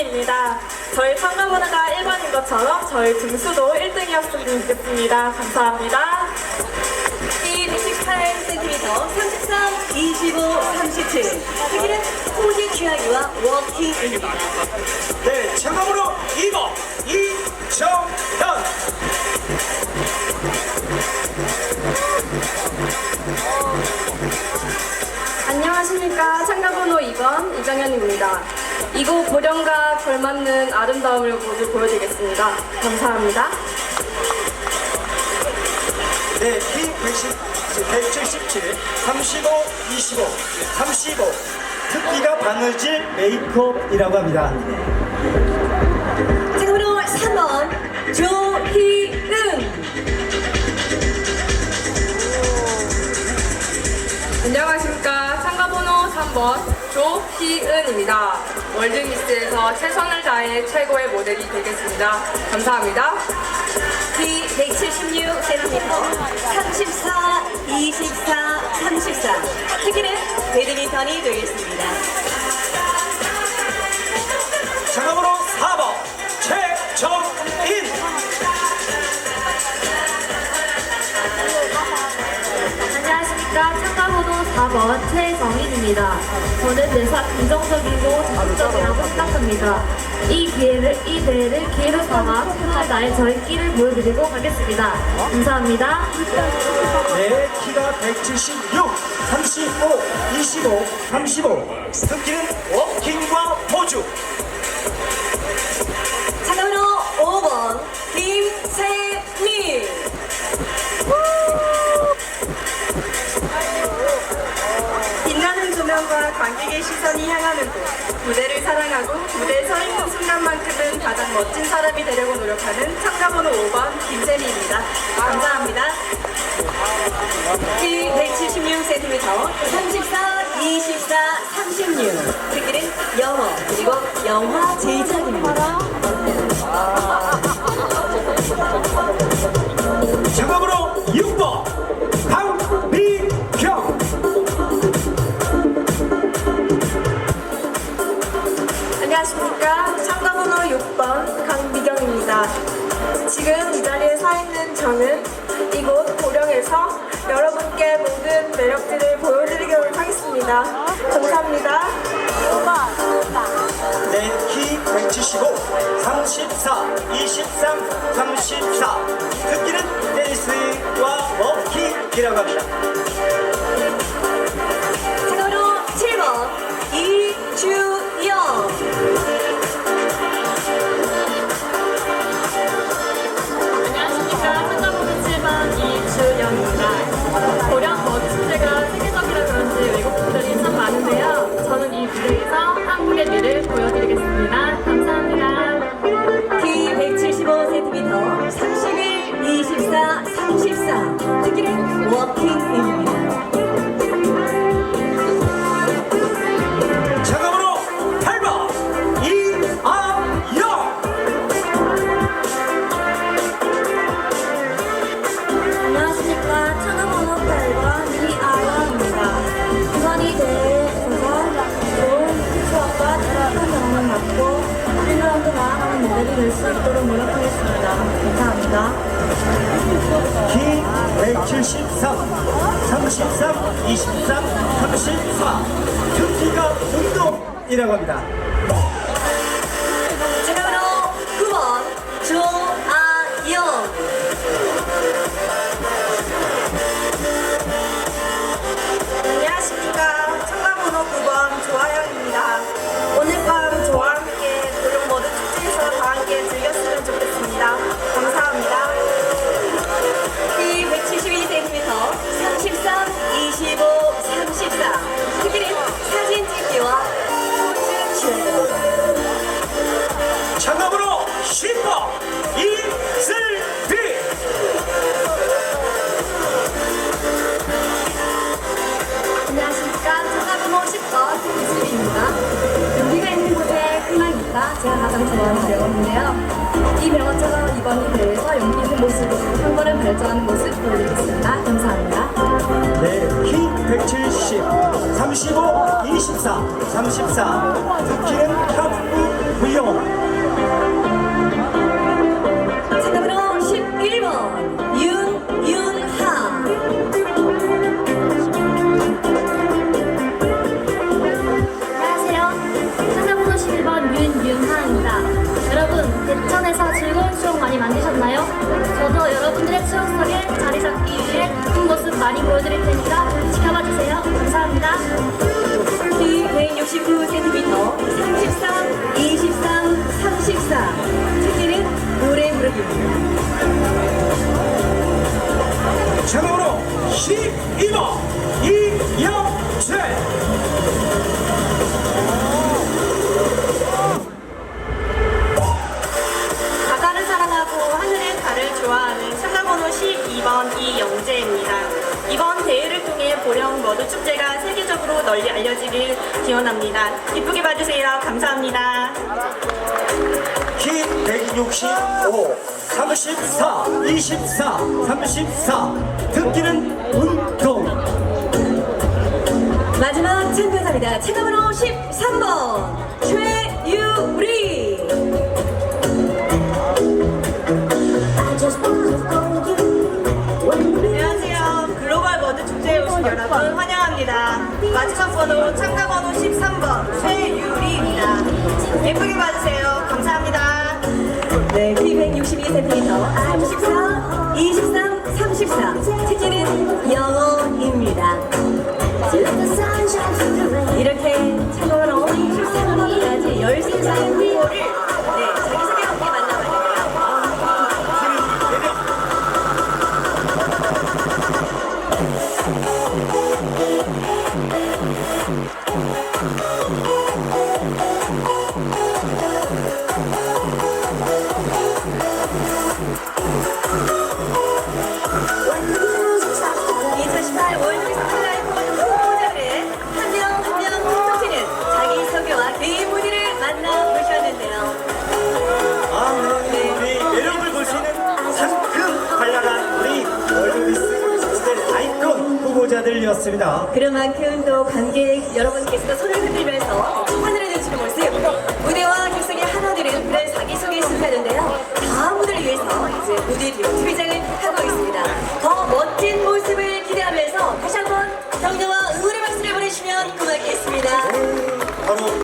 1등입니다. 저희 참가번호가 1번인 것처럼 저희 등수도 1등이었으면 좋겠습니다. 감사합니다. 33, 25, 37. 여기는 호재 취향이와 워킹입니다. 네, 참가번호 2번 이정현. 안녕하십니까. 참가번호 2번 이정현입니다. 이곳 보령과 걸맞는 아름다움을 모두 보여드리겠습니다. 감사합니다. 네, 키 110, 177, 35, 25, 35. 특기가 바느질 메이크업이라고 합니다. 참가번호 3번 조희은. 안녕하십니까. 참가번호 3번 조희은입니다. 월드미스에서 최선을 다해 최고의 모델이 되겠습니다. 감사합니다. 키 176cm, 34, 24, 34. 특기는 배드민턴이 되겠습니다. 4번 최정인입니다. 저는 내사 긍정적이고 적극적이라고 생각합니다. 이 기회를, 이 대회를 기회로 삼아 최선을 다해 저희 끼를 보여드리고 가겠습니다. 감사합니다. 네, 키가 176, 35, 25, 35. 특기는 워킹과 포즈. 하고 무대에 서 있는 순간만큼은 가장 멋진 사람이 되려고 노력하는 참가번호 5번 김세미입니다. 감사합니다. 키 176cm, 34, 24, 36. 특기는 영어, 그리고 영화 제작입니다. 참가번호 6번 강미 안녕하십니까. 참가번호 6번 강미경입니다. 지금 이 자리에 서 있는 저는 이곳 고령에서 여러분께 모든 매력들을 보여드리도록 하겠습니다. 감사합니다. 네, 키 175, 34, 23, 34. 특기는 댄스와 워킹이라고 합니다. 미를 보여드리겠습니다. 될 수 있도록 노력하겠습니다. 감사합니다. 키 173, 33, 23, 34. 특기가 운동이라고 합니다. 이 명언처럼 이번 이 대회에서 용기 있는 모습으로 한 걸음 발전하는 모습 보여드리겠습니다. 감사합니다. 네, 키 170, 35, 24, 34 듣기는 학부 부영 저도 여러분들의 추억 속에 자리 잡기 위해 그 모습 많이 보여드릴 테니까 지켜봐 주세요. 감사합니다. 키 169cm 33, 23, 34 특기는 노래 부르기입니다 참으로 12 알려지길 기원합니다. 이쁘게 봐주세요. 감사합니다. 키 165, 34, 24, 34 듣기는 운동 마지막 참가자입니다 참가번호 13번 최유리 안녕하세요. 글로벌 머드 축제에 오신 여러분. 마지막 번호 참가번호 13번 최유리입니다. 예쁘게 봐주세요. 감사합니다. 네, 키 162cm 34, 23, 34 특기는 그만큼도 관객 여러분께서 손을 흔들면서 하늘을 내주는 모습. 무대와 객석의 하나 되는 그의 자기소개 순서인데요. 다음 분을 위해서 이제 무대 뒤로 퇴장